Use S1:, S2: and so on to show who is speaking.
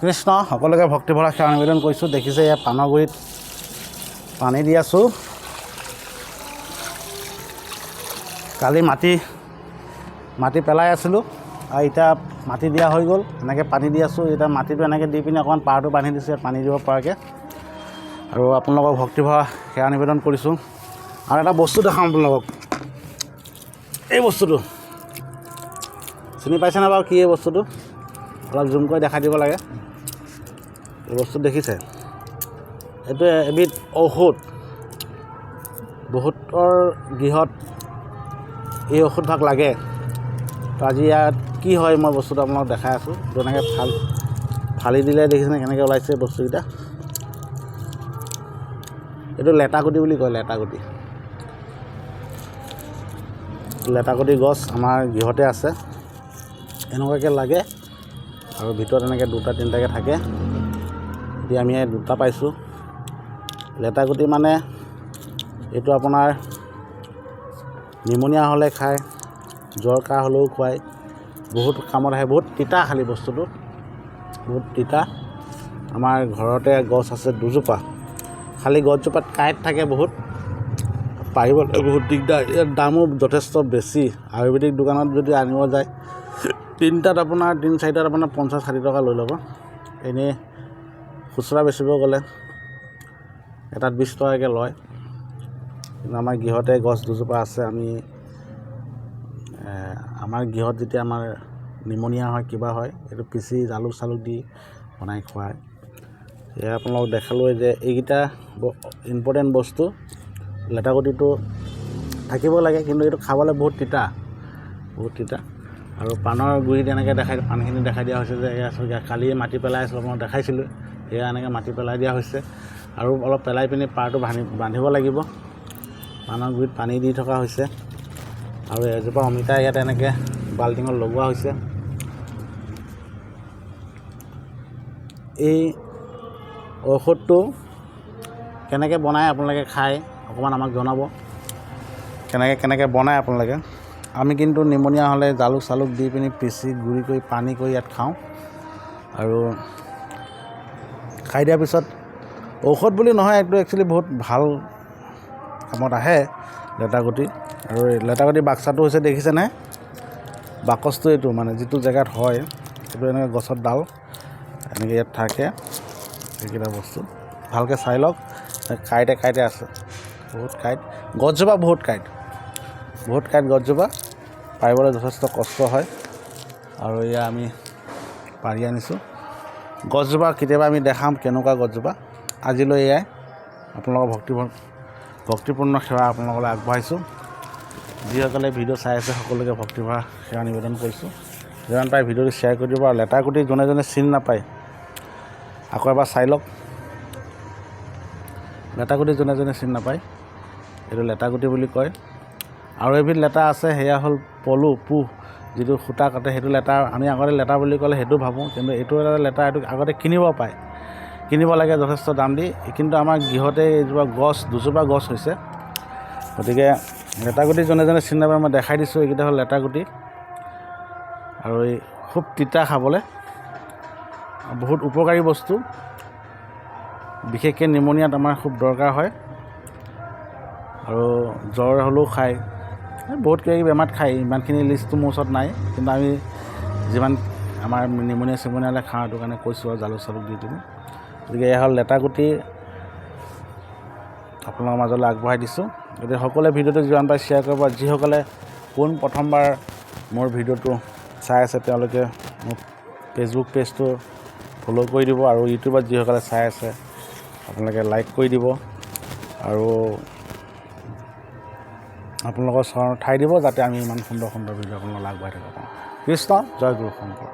S1: কৃষ্ণ, সকলোকে ভক্তিভৰা সেৱা নিবেদন কৰিছোঁ। দেখিছে ইয়াত পানৰ গুৰিত পানী দি আছোঁ। কালি মাটি মাটি পেলাই আছিলোঁ আৰু এতিয়া মাটি দিয়া হৈ গ'ল। এনেকৈ পানী দি আছোঁ। এতিয়া মাটিটো এনেকৈ দি পিনি অকণমান পাৰটো বান্ধি দিছোঁ, ইয়াত পানী দিব পৰাকৈ। আৰু আপোনালোকক ভক্তিভৰা সেৱা নিবেদন কৰিছোঁ। আৰু এটা বস্তু দেখাওঁ আপোনালোকক। এই বস্তুটো। চিনি পাইছেনে বাৰু কি এই বস্তুটো? অলপ জুম কৰি দেখাই দিব লাগে। বস্তু দেখিছে। এইটো এবিধ ঔষধ। বহুতৰ গৃহত এই ঔষধভাগ লাগে। তো আজি ইয়াত কি হয় মই বস্তুটো আপোনালোকক দেখাই আছোঁ। এনেকৈ ফাল ফালি দিলে দেখিছেনে কেনেকৈ ওলাইছে বস্তুকেইটা? এইটো লেটাগুটি বুলি কয়, লেটাগুটি। লেটাগুটি গছ আমাৰ গৃহতে আছে। এনেকুৱাকৈ লাগে। আৰু ভিতৰত এনেকৈ দুটা, তিনিটাকৈ থাকে। এতিয়া আমি দুটা পাইছোঁ। লেটাগুটি মানে এইটো আপোনাৰ নিমনীয়া হ'লে খায় জ্বৰ কাহ হ'লেও খুৱায়। বহুত কামত আহে, বহুত তিতা খালী বস্তুটো। বহুত তিতা। আমাৰ ঘৰতে গছ আছে দুজোপা। খালী গছজোপাত কাঁইট থাকে বহুত। পাৰিবলৈ বহুত দিগদাৰ। ইয়াৰ দামো যথেষ্ট বেছি। আয়ুৰ্বেদিক দোকানত যদি আনিব যায়, তিনিটাত আপোনাৰ, তিনি চাৰিটাত আপোনাৰ পঞ্চাছ ষাঠি টকা লৈ ল'ব। এনেই খুচুৰা বেচিব গ'লে এটাত বিছ টকাকৈ লয়। কিন্তু আমাৰ গৃহতে গছ দুজোপা আছে আমি আমাৰ গৃহত যেতিয়া আমাৰ নিমনীয়া হয় কিবা হয় এইটো পিচি জালুক চালুক দি বনাই খুৱায়। সেয়া আপোনালোকক দেখালোৱে যে এইকেইটা ইম্পৰ্টেণ্ট বস্তু। লেটাগুটিটো থাকিব লাগে কিন্তু এইটো খাবলৈ বহুত তিতা বহুত তিতা। আৰু পাণৰ গুৰিত এনেকৈ দেখাই পানীখিনি দেখাই দিয়া হৈছে যে এয়া কালিয়ে মাটি পেলাই আছিলোঁ মই দেখাইছিলোঁ। এয়া এনেকৈ মাটি পেলাই দিয়া হৈছে। আৰু অলপ পেলাই পিনি পাৰটো বান্ধি বান্ধিব লাগিব। পাণৰ গুৰিত পানী দি থকা হৈছে। আৰু এজোপা অমিতা ইয়াত এনেকৈ বাল্টিঙত লগোৱা হৈছে। এই ঔষধটো কেনেকৈ বনাই আপোনালোকে খায় অকণমান আমাক জনাব। কেনেকৈ কেনেকৈ বনায় আপোনালোকে। আমি কিন্তু নিমনীয়া হ'লে জালুক চালুক দি পিনি পিচি গুড়ি কৰি পানী কৰি ইয়াত খাওঁ। আৰু খাই দিয়াৰ পিছত, ঔষধ বুলি নহয়, এইটো একচুৱেলি বহুত ভালো কামত আহে, লেটাগুটি। আৰু লেটাগুটি বাক্সাটো হৈছে, দেখিছেনে? বাকচটো এইটো মানে যিটো জেগাত হয়, সেইটো এনেকৈ গছত ডাল, এনেকৈ ইয়াত থাকে সেইকেইটা বস্তু। ভালকৈ চাই লওক কাঁইটে কাঁইটে আছে, বহুত কাঁইট। গছজোপা বহুত কাঁইট বহুত কাঁইট গছজোপা, পাৰিবলৈ যথেষ্ট কষ্ট হয়। আৰু এয়া আমি পাৰি আনিছোঁ। গছজোপা কেতিয়াবা আমি দেখাম কেনেকুৱা গছজোপা। আজিলৈ এয়াই। আপোনালোকৰ ভক্তি ভক্তিপূৰ্ণ সেৱা আপোনালোকলৈ আগবঢ়াইছোঁ। যিসকলে ভিডিঅ' চাই আছে, সকলোকে ভক্তিভৰা সেৱা নিবেদন কৰিছোঁ। যিমান পাৰে ভিডিঅ'টো শ্বেয়াৰ কৰি দিব। আৰু লেটাৰ গুটি যোনে যোনে চিনি নাপায়, আকৌ এবাৰ চাই লওক। লেটাগুটি যোনে যোনে চিনি নাপায়, এইটো লেটাগুটি বুলি কয়। আৰু এবিধ লেটা আছে, সেয়া হ'ল পলু পোহ যিটো সূতা কাটে সেইটো লেটা আমি আগতে লেটা বুলি ক'লে সেইটো ভাবোঁ কিন্তু এইটো এটা লেটা এইটো আগতে কিনিব পায়। কিনিব লাগে যথেষ্ট দাম দি কিন্তু আমাৰ গৃহতে এইজোপা গছ দুজোপা গছ হৈছে। গতিকে লেটাগুটি যোনে যোনে চিনি নাপায় মই দেখাই দিছোঁ এইকেইটা হ'ল লেটাগুটি আৰু এই খুব তিতা খাবলৈ। বহুত উপকাৰী বস্তু। বিশেষকৈ নিমনিয়াত আমাৰ খুব দৰকাৰ হয়। আৰু জ্বৰ হ'লেও খায়। বহুত কিবা কিবি বেমাৰত খায় ইমানখিনি লিষ্টটো মোৰ ওচৰত নাই। কিন্তু আমি যিমান আমাৰ নিমনিয়া চিমনিয়ালৈ খাওঁ সেইটো কাৰণে কৈছোঁ আৰু জালুক চালুক দি দিওঁ গতিকে এয়া হ'ল লেটাগুটি আপোনালোকৰ মাজলৈ আগবঢ়াই দিছোঁ। গতিকে সকলোৱে ভিডিঅ'টো যিমান পাৰে শ্বেয়াৰ কৰিব যিসকলে পোন প্ৰথমবাৰ মোৰ ভিডিঅ'টো চাই আছে তেওঁলোকে মোক ফেচবুক পেজটো ফ'ল' কৰি দিব আৰু ইউটিউবত যিসকলে চাই আছে আপোনালোকে লাইক কৰি দিব। আৰু আপোনালোকৰ চৰণৰ ঠাই দিব যাতে আমি ইমান সুন্দৰ সুন্দৰ ভিডিঅ' আপোনালোকক আগবঢ়াই থাকিব পাৰোঁ। কৃষ্ণ জয় গুৰু শংকৰ